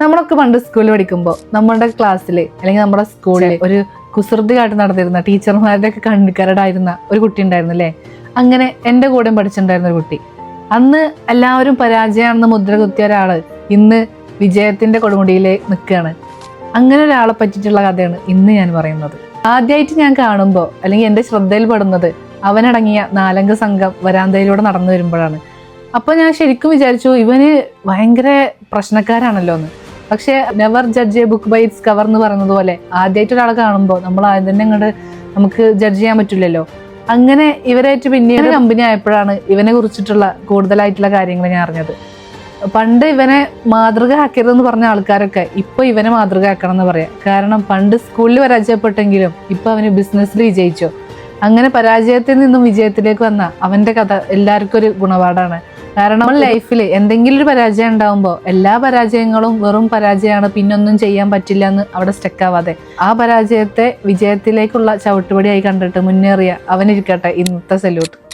നമ്മളൊക്കെ പണ്ട് സ്കൂളിൽ പഠിക്കുമ്പോൾ നമ്മുടെ ക്ലാസ്സിൽ അല്ലെങ്കിൽ നമ്മുടെ സ്കൂളിൽ ഒരു കുസൃതിയായിട്ട് നടന്നിരുന്ന ടീച്ചർമാരുടെ ഒക്കെ കണ്ണിക്കരടായിരുന്ന ഒരു കുട്ടി ഉണ്ടായിരുന്നു അല്ലേ അങ്ങനെ എന്റെ കൂടെയും പഠിച്ചിട്ടുണ്ടായിരുന്ന ഒരു കുട്ടി. അന്ന് എല്ലാവരും പരാജയമാണെന്ന് മുദ്ര കുത്തിയ ഒരാൾ ഇന്ന് വിജയത്തിന്റെ കൊടുമുടിയിൽ നിൽക്കുകയാണ്. അങ്ങനെ ഒരാളെ പറ്റിയിട്ടുള്ള കഥയാണ് ഇന്ന് ഞാൻ പറയുന്നത്. ആദ്യമായിട്ട് ഞാൻ കാണുമ്പോൾ അല്ലെങ്കിൽ എന്റെ ശ്രദ്ധയിൽ പെടുന്നത് അവനടങ്ങിയ നാലംഗ സംഘം വരാന്തയിലൂടെ നടന്നു വരുമ്പോഴാണ്. അപ്പോൾ ഞാൻ ശരിക്കും വിചാരിച്ചു ഇവന് ഭയങ്കര പ്രശ്നക്കാരാണല്ലോ എന്ന് പക്ഷെ never judge a book by its cover എന്ന് പറയുന്നത് പോലെ ആദ്യമായിട്ട് ഒരാളെ കാണുമ്പോൾ നമ്മൾ ആദ്യം തന്നെ അങ്ങോട്ട് നമുക്ക് ജഡ്ജ് ചെയ്യാൻ പറ്റില്ലല്ലോ. അങ്ങനെ ഇവരായിട്ട് പിന്നീട് കമ്പനി ആയപ്പോഴാണ് ഇവനെ കുറിച്ചിട്ടുള്ള കൂടുതലായിട്ടുള്ള കാര്യങ്ങൾ ഞാൻ അറിഞ്ഞത്. പണ്ട് ഇവനെ മാതൃക ആക്കരുതെന്ന് പറഞ്ഞ ആൾക്കാരൊക്കെ ഇപ്പൊ ഇവനെ മാതൃക ആക്കണം എന്ന് പറയാം. കാരണം പണ്ട് സ്കൂളിൽ പരാജയപ്പെട്ടെങ്കിലും ഇപ്പൊ അവന് ബിസിനസ്സിൽ വിജയിച്ചു. അങ്ങനെ പരാജയത്തിൽ നിന്നും വിജയത്തിലേക്ക് വന്ന അവന്റെ കഥ എല്ലാവർക്കും ഒരു ഗുണപാഠമാണ് കാരണം ലൈഫിൽ എന്തെങ്കിലും ഒരു പരാജയം ഉണ്ടാവുമ്പോൾ എല്ലാ പരാജയങ്ങളും വെറും പരാജയമാണ്. പിന്നൊന്നും ചെയ്യാൻ പറ്റില്ല എന്ന് അവിടെ സ്റ്റെക്കാവാതെ ആ പരാജയത്തെ വിജയത്തിലേക്കുള്ള ചവിട്ടുപടിയായി കണ്ടിട്ട് മുന്നേറിയ അവനിരിക്കട്ടെ ഇന്നത്തെ സല്യൂട്ട്